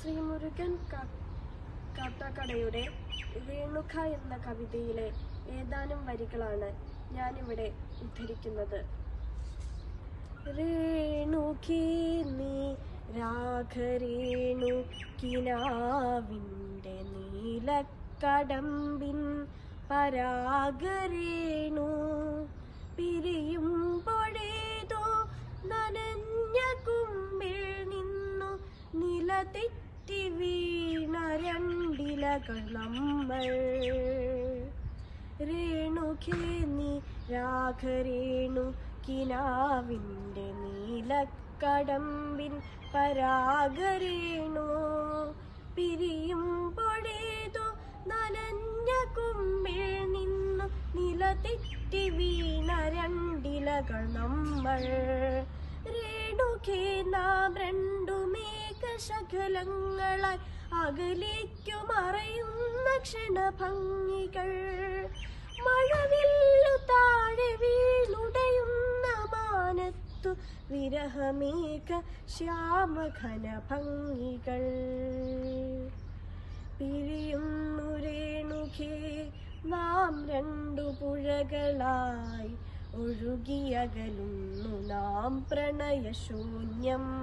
ശ്രീമുരുകൻ കഥകടയുടെ രേണുക എന്ന കവിതയിലെ ഏതാനും വരികളാണ് ഞാനിവിടെ ഉദ്ധരിക്കുന്നത്. രേണുകേ നീ നീലക്കടമ്പിൻ പരാഗരേണു പിരിയുമ്പോഴേതോ നനഞ്ഞ കുമ്പിൽ നിന്നു നിലതെറ്റി വീണ രണ്ടിലകൾ നമ്മൾ. രേണുഖേ രാഘരേണു കിനാവിന്റെ നീലക്കടമ്പിൻ പരാഗരേണു. പിരിയുമ്പോഴേതോ നനഞ്ഞ കുമ്പിൽ നിന്നു നില തെറ്റി വീണ രണ്ടിലകൾ നമ്മൾ. രേണുഖേ നാം മേഘശകലങ്ങളായി അകലേക്കു മറയുന്ന ക്ഷണഭംഗികൾ. മഴവില്ലു താഴെ വീണുടയുന്ന മാനത്തു വിരഹമേക ശ്യാമഘന ഭംഗികൾ പിരിയുന്നു രേണുഖേ നാം രണ്ടു പുഴകളായി ഒഴുകിയകലുന്നു നാം പ്രണയശൂന്യം.